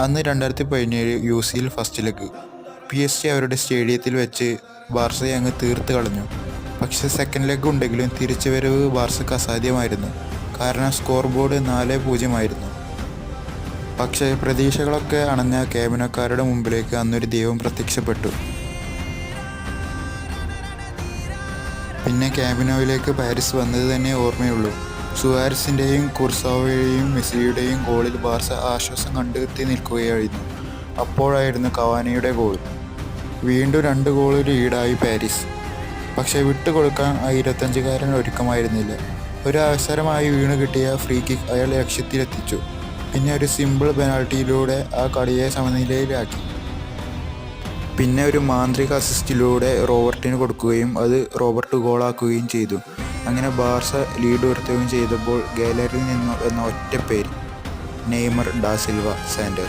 അന്ന് രണ്ടായിരത്തി പതിനേഴ് യു സിയിൽ first leg P S G അവരുടെ സ്റ്റേഡിയത്തിൽ വെച്ച് ബാർസയെ അങ്ങ് തീർത്ത് കളഞ്ഞു. പക്ഷെ സെക്കൻഡ് ലെഗ് ഉണ്ടെങ്കിലും തിരിച്ചുവരവ് ബാർസക്ക് അസാധ്യമായിരുന്നു. കാരണം സ്കോർ ബോർഡ് നാല് പൂജ്യമായിരുന്നു പക്ഷേ പ്രതീക്ഷകളൊക്കെ അണഞ്ഞ ക്യാബിനക്കാരുടെ മുമ്പിലേക്ക് അന്നൊരു ദൈവം പ്രത്യക്ഷപ്പെട്ടു. പിന്നെ ക്യാബിനോയിലേക്ക് പാരീസ് വന്നത് തന്നെ ഓർമ്മയുള്ളൂ. സുവാരസിന്റെയും കുർസാവയുടെയും മെസ്സിയുടെയും ഗോളിൽ ബാർസ ആശ്വാസം കണ്ടെത്തി നിൽക്കുകയായിരുന്നു. അപ്പോഴായിരുന്നു കവാനിയുടെ ഗോൾ. വീണ്ടും രണ്ട് ഗോൾ ലീഡായി പാരീസ്. പക്ഷേ വിട്ടുകൊടുക്കാൻ ആ ഇരുപത്തഞ്ചുകാരൻ ഒരുക്കമായിരുന്നില്ല. ഒരു അവസരമായി വീണ് കിട്ടിയ ഫ്രീ കിക്ക് അയാൾ ലക്ഷ്യത്തിലെത്തിച്ചു. പിന്നെ ഒരു സിമ്പിൾ പെനാൾട്ടിയിലൂടെ ആ കളിയെ സമനിലയിലാക്കി. പിന്നെ ഒരു മാന്ത്രിക അസിസ്റ്റിലൂടെ റോബർട്ടിന് കൊടുക്കുകയും അത് റോബർട്ട് ഗോളാക്കുകയും ചെയ്തു. അങ്ങനെ ബാർസ ലീഡ് ഉയർത്തുകയും ചെയ്തപ്പോൾ ഗാലറിയിൽ നിന്ന് എന്ന ഒറ്റ പേര് നെയ്മർ ഡാസിൽവ സാൻഡേഴ്സ്